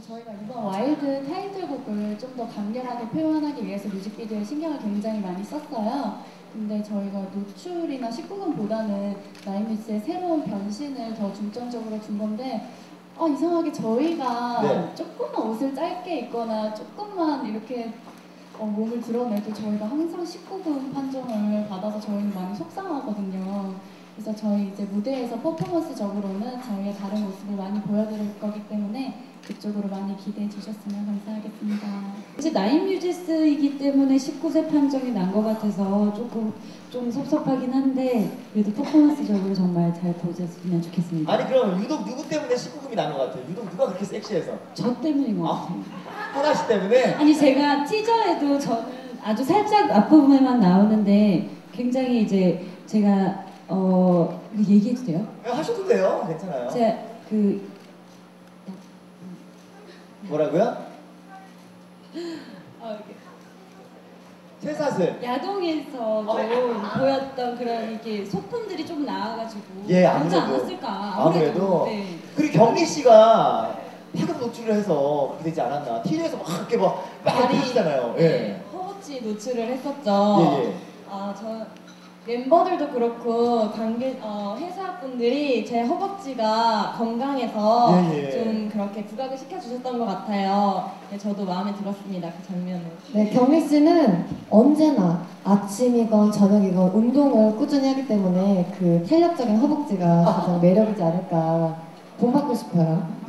저희가 이번 와일드 타이틀곡을 좀 더 강렬하게 표현하기 위해서 뮤직비디오에 신경을 굉장히 많이 썼어요. 근데 저희가 노출이나 19금보다는 나이미스의 새로운 변신을 더 중점적으로 둔 건데 아, 이상하게 저희가 네. 조금만 옷을 짧게 입거나 조금만 이렇게 어, 몸을 드러내도 저희가 항상 19금 판정을 받아서 저희는 많이 속상하거든요. 그래서 저희 이제 무대에서 퍼포먼스적으로는 저희의 다른 모습을 많이 보여드릴 거기 때문에 그쪽으로 많이 기대해 주셨으면 감사하겠습니다. 이제 나인 뮤지스이기 때문에 19세 판정이 난 것 같아서 조금 좀 섭섭하긴 한데 그래도 퍼포먼스적으로 정말 잘 보여줬으면 좋겠습니다. 아니 그럼 유독 누구 때문에 19금이 난 것 같아요? 유독 누가 그렇게 섹시해서? 저 때문인 것 아. 같아요. 하나 씨 때문에? 아니 제가 티저에도 저는 아주 살짝 앞부분에만 나오는데 굉장히 이제 제가 어 얘기해도 돼요? 네, 하셔도 돼요. 괜찮아요. 제가 그 뭐라고요? 쇠사슬. 야동에서 좀 보였던 그런 이렇게 소품들이 좀 나와가지고 예, 그러지 아무래도. 않았을까 아무래도. 네. 그리고 경리 씨가 파급 노출을 해서 그렇게 되지 않았나? TV에서 막 이렇게 막, 막. 하시잖아요. 예. 네, 허벅지 노출을 했었죠. 예, 예. 아, 저 멤버들도 그렇고 관계 어, 회사분들이 제 허벅지가 건강해서 예, 예. 좀 그렇게 부각을 시켜주셨던 것 같아요. 네, 저도 마음에 들었습니다 그 장면은. 네, 경희 씨는 언제나 아침이건 저녁이건 운동을 꾸준히 하기 때문에 그 탄력적인 허벅지가 가장 매력이지 않을까 본받고 싶어요.